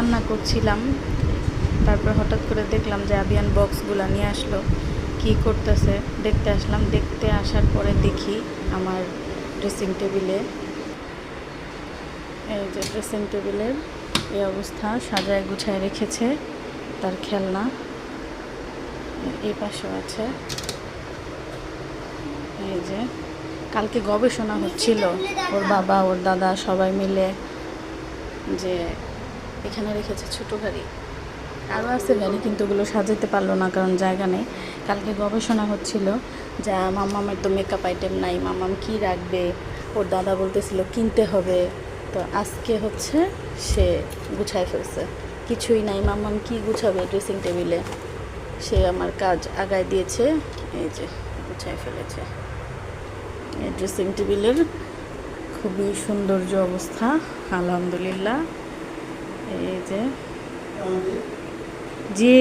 রান্না করছিলাম। তারপর হঠাৎ করে দেখলাম যে আবিয়ান বক্সগুলো নিয়ে আসলো। কি করতেছে? দেখতে আসলাম। দেখতে আসার পরে দেখি আমার ড্রেসিং টেবিলে এই যে ড্রেসিং টেবিলের এই অবস্থা। সাজায় গুছায় রেখেছে তার খেলনা। এই পাশেও আছে। এই যে কালকে গবেষণা হচ্ছিল। ওর বাবা, ওর দাদা সবাই মিলে যে এখানে রেখেছে ছোটো গাড়ি। আরও আছে গাড়ি, কিন্তু ওগুলো সাজাতে পারল না কারণ জায়গা নেই। কালকে গবেষণা হচ্ছিল যে মামামের তো মেকআপ আইটেম নাই, মামাম কি রাখবে? ওর দাদা বলতেছিল, কিনতে হবে। তো আজকে হচ্ছে সে গুছায় ফেলছে। কিছুই নাই, মামাম কি গুছাবে ড্রেসিং টেবিলে সে আমার কাজ আগায় দিয়েছে, এই যে গুছায় ফেলেছে। ড্রেসিং টেবিলের খুবই সৌন্দর্য অবস্থা, আলহামদুলিল্লাহ। এই যে জি